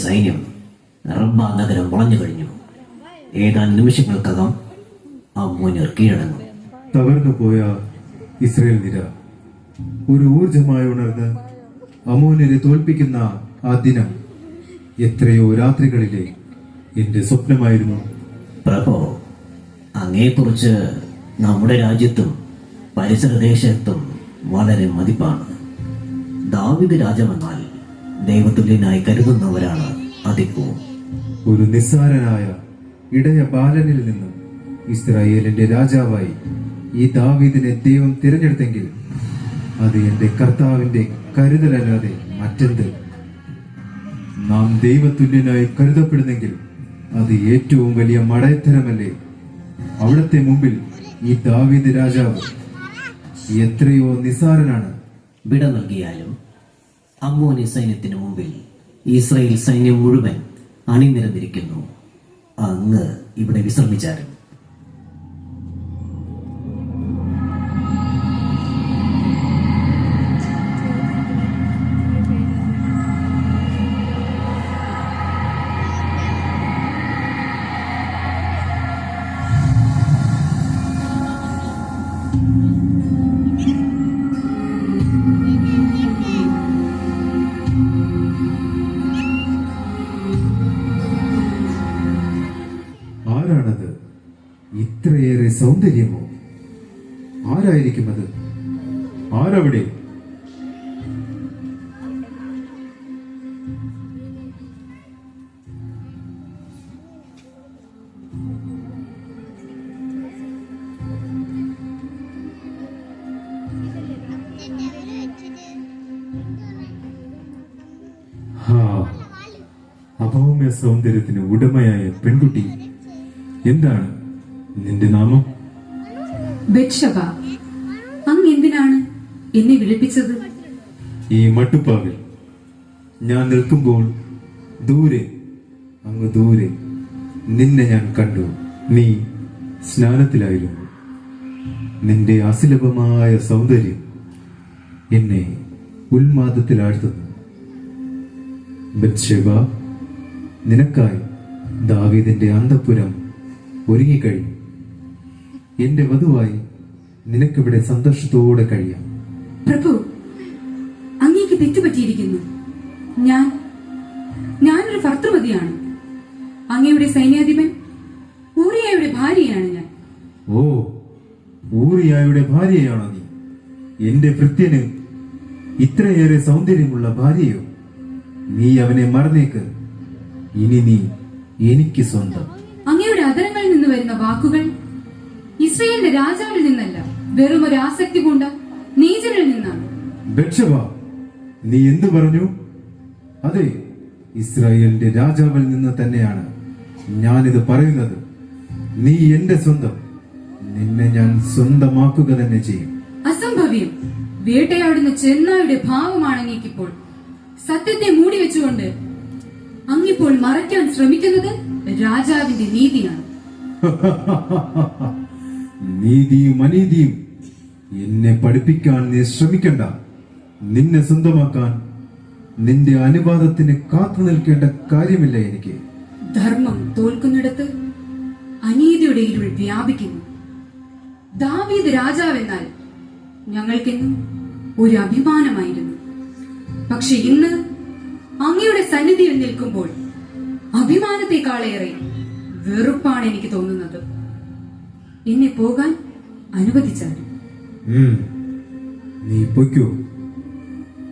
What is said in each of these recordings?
സൈന്യം റബ്ബ നഗരം വളഞ്ഞു കഴിഞ്ഞു. ഏതാനും നിമിഷങ്ങൾക്കകം ആ അമ്മൂനിയർ കീഴടങ്ങും. തകർന്നു പോയ ഇസ്രയേൽ നിര. ഒരു ഊർജമായി ഉണർന്ന് അമോനിനെ തോൽപ്പിക്കുന്ന ആ ദിനം എത്രയോ രാത്രികളിലെ എന്റെ സ്വപ്നമായിരുന്നു. പ്രഭോ അങ്ങയെക്കുറിച്ച് നമ്മുടെ രാജ്യത്തും പരിസരദേശത്തും വളരെ മതിപ്പാണ്. ദാവിദ് രാജമെന്നാൽ ദൈവതുല്യനായി കരുതുന്നവരാണ് അതിപ്പോ. ഒരു നിസ്സാരനായ ഇടയ ബാലനിൽ നിന്നും ഇസ്രായേലിന്റെ രാജാവായി ഈ ദാവീദിനെ ദൈവം തിരഞ്ഞെടുത്തെങ്കിൽ അത് എന്റെ കർത്താവിന്റെ കരുതലല്ലാതെ മറ്റെന്ത്? നാം ദൈവതുല്യനായി കരുതപ്പെടുന്നെങ്കിൽ അത് ഏറ്റവും വലിയ മടയത്തരമല്ലേ? അവിടത്തെ മുമ്പിൽ ഈ ദാവീദ് രാജാവ് എത്രയോ നിസ്സാരനാണ്. വിട നൽകിയാലും അമ്മോനി സൈന്യത്തിന് മുമ്പിൽ ഇസ്രയേൽ സൈന്യം മുഴുവൻ അണിനിരന്നിരിക്കുന്നു. അങ്ങ് ഇവിടെ വിശ്രമിച്ചാലും ആരായിരിക്കും അത് ആരവിടെ സൗന്ദര്യത്തിന് ഉടമയായ പെൺകുട്ടി. എന്താണ് നിന്റെ നാമം? എന്തിനാണ് എന്നെ വിളിപ്പിച്ചത്? ഈ മട്ടുപ്പാവിൽ ഞാൻ നിൽക്കുമ്പോൾ ദൂരെ അങ്ങ് ദൂരെ നിന്നെ ഞാൻ കണ്ടു. നീ സ്നാനത്തിലായിരുന്നു. നിന്റെ അസുലഭമായ സൗന്ദര്യം എന്നെ ഉന്മാദത്തിലാഴ്ത്തുന്നു. ബത്ഷേബ നിനക്കായി ദാവീദിന്റെ അന്തപുരം ഒരുങ്ങിക്കഴിഞ്ഞു. എന്റെ വധുവായി നിനക്കിവിടെ സന്തോഷത്തോടെ കഴിയാം. പ്രഭു അങ്ങേക്ക് തെറ്റുപറ്റിയിരിക്കുന്നു. ഞാൻ ഞാനൊരു ഭർത്തൃമതിയാണ് അങ്ങയുടെ സൈന്യാധിപൻ ഊറിയായുടെ ഭാര്യയാണ് ഞാൻ. ഓ ഊറിയായുടെ ഭാര്യയാണ് നീ? എന്റെ ഭൃത്യന് ഇത്രയേറെ സൗന്ദര്യമുള്ള ഭാര്യയോ? നീ അവനെ മറന്നേക്ക്. ഇനി നീ എനിക്ക് സ്വന്തം. അങ്ങയുടെ അതരങ്ങളിൽ നിന്ന് വരുന്ന വാക്കുകൾ ഇസ്രയേലിന്റെ രാജാവിൽ നിന്നല്ല വെറും ഒരു ആസക്തി പൂണ്ട നീചനിൽ നിന്നാണ്. നീ എന്തു പറഞ്ഞു? അതെ ഇസ്രായേലിന്റെ രാജാവിൽ നിന്ന് തന്നെയാണ് ഞാനിത് പറയുന്നത്. നീ എന്റെ സ്വന്തം നിന്നെ ഞാൻ സ്വന്തമാക്കുക തന്നെ ചെയ്യും. അസംഭവ്യം. വേട്ടയാടുന്ന ചെന്നായുടെ ഭാവമാണ് അങ്ങേക്കിപ്പോൾ സത്യത്തെ മൂടി വെച്ചുകൊണ്ട് അങ്ങിപ്പോൾ മറയ്ക്കാൻ ശ്രമിക്കുന്നത് രാജാവിന്റെ നീതിയാണ്. നീതിയും അനീതിയും എന്നെ പഠിപ്പിക്കാൻ നീ ശ്രമിക്കണ്ട. നിന്നെ സ്വന്തമാക്കാൻ നിന്റെ അനുവാദത്തിന് കാത്തു നിൽക്കേണ്ട കാര്യമില്ല എനിക്ക്. ധർമ്മം തോൽക്കുന്നിടത്ത് അനീതിയുടെ ഇരുൾ വ്യാപിക്കുന്നു. ദാവീദ് രാജാവെന്നാൽ ഞങ്ങൾക്കെന്നും ഒരു അഭിമാനമായിരുന്നു. പക്ഷെ ഇന്ന് അങ്ങയുടെ സന്നിധിയിൽ നിൽക്കുമ്പോൾ അഭിമാനത്തെക്കാളേറെ വെറുപ്പാണ് എനിക്ക് തോന്നുന്നത്. എന്നെ പോകാൻ അനുവദിച്ചാലും. നീ പൊയ്ക്കോ.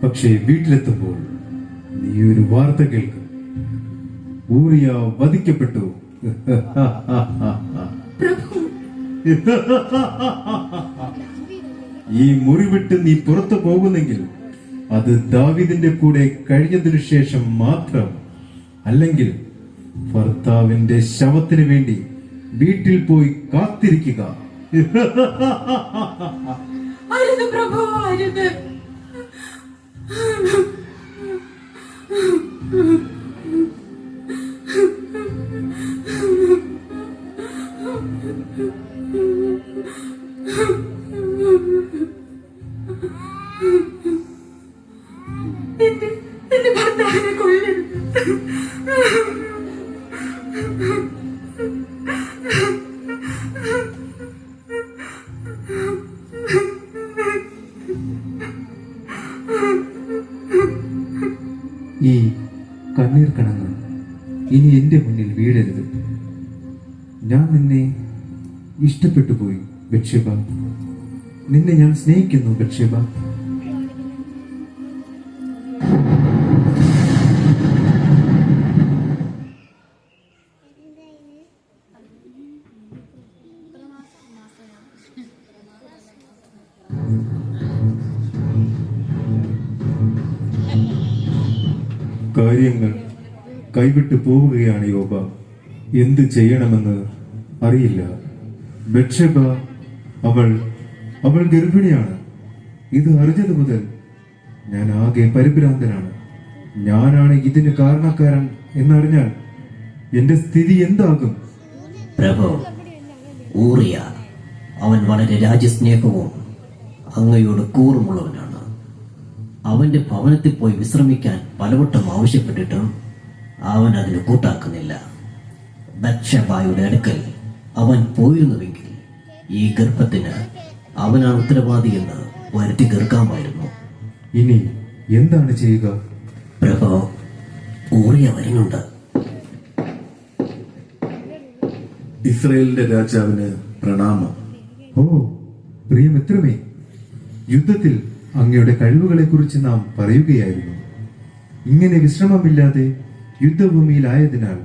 പക്ഷേ വീട്ടിലെത്തുമ്പോൾ നീ ഒരു വാർത്ത കേൾക്കും. ഊറിയ വധിക്കപ്പെട്ടു. ഈ മുറിവിട്ട് നീ പുറത്തു പോകുന്നെങ്കിൽ അത് ദാവിദിന്റെ കൂടെ കഴിഞ്ഞതിനു ശേഷം മാത്രം. അല്ലെങ്കിൽ ഭർത്താവിന്റെ ശവത്തിന് വേണ്ടി വീട്ടിൽ പോയി കാത്തിരിക്കുക. Ай, Аріне, право, Аріне. കണ്ണീർ കണങ്ങൾ ഇനി എന്റെ മുന്നിൽ വീഴരുത്. ഞാൻ നിന്നെ ഇഷ്ടപ്പെട്ടു പോയി ബക്ഷേബ നിന്നെ ഞാൻ സ്നേഹിക്കുന്നു ബക്ഷേബ കാര്യങ്ങൾ കൈവിട്ടു പോവുകയാണ് യോബ. എന്ത് ചെയ്യണമെന്ന് അറിയില്ല. ബക്ഷബ അവൾ അവൾ ഗർഭിണിയാണ്. ഇത് അറിഞ്ഞത് മുതൽ ഞാൻ ആകെ പരിഭ്രാന്തനാണ്. ഞാനാണ് ഇതിന് കാരണക്കാരൻ എന്നറിഞ്ഞാൽ എന്റെ സ്ഥിതി എന്താകും? പ്രഭോ ഊറിയ. അവൻ വളരെ രാജ്യസ്നേഹവും അങ്ങയോട് കൂറുമുള്ളവനാണ്. അവന്റെ ഭവനത്തിൽ പോയി വിശ്രമിക്കാൻ പലവട്ടം ആവശ്യപ്പെട്ടിട്ടും അവൻ അതിന് കൂട്ടാക്കുന്നില്ല. ബക്ഷബായുടെ അടുക്കൽ അവൻ പോയിരുന്നുവെങ്കിൽ ഈ ഗർഭത്തിന് അവനാണ് ഉത്തരവാദി എന്ന് വരുത്തി തീർക്കാമായിരുന്നു. ഇനി എന്താണ് ചെയ്യുക? പ്രഭോ ഊറിയ വരുന്നുണ്ട് ഇസ്രയേലിന്റെ രാജാവിന് പ്രണാമം. ഓ പ്രിയമിത്രമേ യുദ്ധത്തിൽ അങ്ങയുടെ കഴിവുകളെ കുറിച്ച് നാം പറയുകയായിരുന്നു. ഇങ്ങനെ വിശ്രമമില്ലാതെ യുദ്ധഭൂമിയിലായതിനാൽ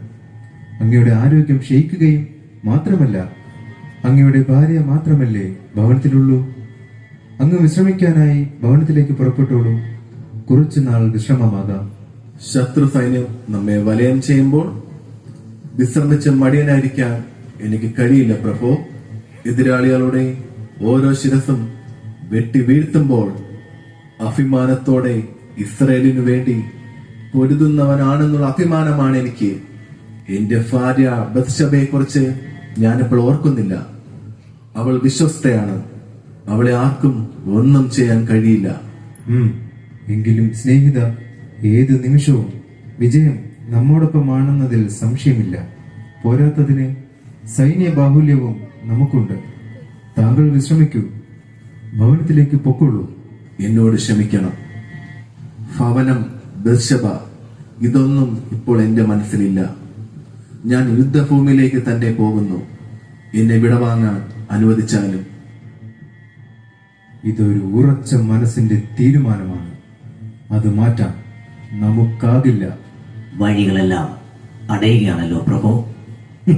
അങ്ങയുടെ ആരോഗ്യം ക്ഷയിക്കുകയും മാത്രമല്ല അങ്ങയുടെ ഭാര്യ മാത്രമല്ലേ ഭവനത്തിലുള്ളൂ? അങ്ങ് വിശ്രമിക്കാനായി ഭവനത്തിലേക്ക് പുറപ്പെട്ടോളൂ. കുറച്ചു നാൾ വിശ്രമമാകാം. ശത്രു സൈന്യം നമ്മെ വലയം ചെയ്യുമ്പോൾ വിശ്രമിച്ച് മടിയനായിരിക്കാൻ എനിക്ക് കഴിയില്ല പ്രഭോ. എതിരാളികളുടെ ഓരോ ശിരസും വെട്ടി വീഴ്ത്തുമ്പോൾ അഭിമാനത്തോടെ ഇസ്രയേലിനു വേണ്ടി പൊരുതുന്നവനാണെന്നുള്ള അഭിമാനമാണ് എനിക്ക്. എന്റെ ഭാര്യ ബത്ഷബയെ കുറിച്ച് ഞാനിപ്പോൾ ഓർക്കുന്നില്ല. അവൾ വിശ്വസ്തയാണ്. അവളെ ആർക്കും ഒന്നും ചെയ്യാൻ കഴിയില്ല. എങ്കിലും സ്നേഹിത ഏത് നിമിഷവും വിജയം നമ്മോടൊപ്പമാണെന്നതിൽ സംശയമില്ല. പോരാത്തതിന് സൈന്യ ബാഹുല്യവും നമുക്കുണ്ട്. താങ്കൾ വിശ്രമിക്കൂ. ഭവനത്തിലേക്ക് പൊക്കൊള്ളൂ എന്നോട് ക്ഷമിക്കണം. ഭവനം ദർശഭ ഇതൊന്നും ഇപ്പോൾ എന്റെ മനസ്സിലില്ല. ഞാൻ യുദ്ധഭൂമിയിലേക്ക് തന്നെ പോകുന്നു. എന്നെ വിടവാങ്ങാൻ അനുവദിച്ചാലും. ഇതൊരു ഉറച്ച മനസ്സിന്റെ തീരുമാനമാണ്. അത് മാറ്റാം നമുക്കാകില്ല. വഴികളെല്ലാം അടയുകയാണല്ലോ പ്രഭു.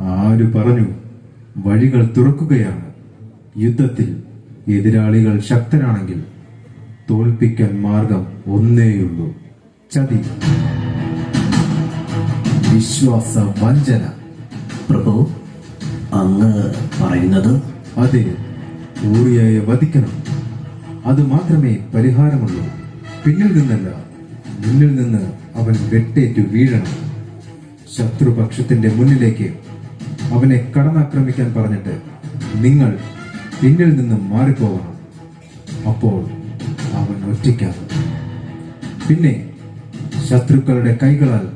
ആര് പറഞ്ഞു? വഴികൾ തുറക്കുകയാണ്. യുദ്ധത്തിൽ എതിരാളികൾ ശക്തരാണെങ്കിൽ തോൽപ്പിക്കാൻ മാർഗം ഒന്നേയുള്ളൂ. ചതി. വിശ്വാസ വഞ്ചന. പ്രഭു അങ്ങ് പറയുന്നത്? അതെ ഊറിയയെ വധിക്കണം. അത് മാത്രമേ പരിഹാരമുള്ളൂ. പിന്നിൽ നിന്നല്ല മുന്നിൽ നിന്ന് അവൻ വെട്ടേറ്റു വീഴണം. ശത്രുപക്ഷത്തിന്റെ മുന്നിലേക്ക് അവനെ കടന്നാക്രമിക്കാൻ പറഞ്ഞിട്ട് നിങ്ങൾ പിന്നിൽ നിന്നും മാറിപ്പോകണം. അപ്പോൾ അവൻ ഒറ്റയ്ക്കാകും. പിന്നെ ശത്രുക്കളുടെ കൈകളാൽ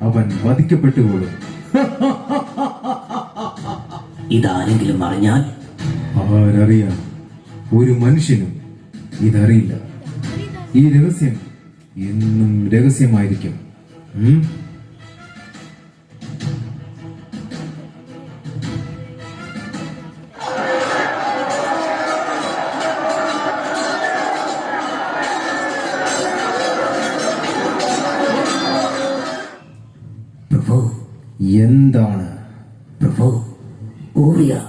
അവൻ വധിക്കപ്പെട്ടുകൊള്ളും ഇതാരെങ്കിലും അറിഞ്ഞാൽ? ആരറിയാം? ഒരു മനുഷ്യനും ഇതറിയില്ല. ഈ രഹസ്യം എന്നും രഹസ്യമായിരിക്കും. എന്താണ്? പ്രഭു ഊറിയ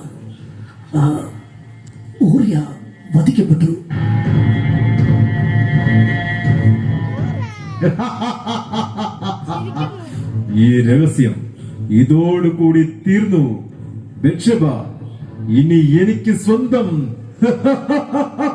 ഊറിയ വധിക്കപ്പെട്ടു. ഈ രഹസ്യം ഇതോടുകൂടി തീർന്നു. ബക്ഷബ ഇനി എനിക്ക് സ്വന്തം.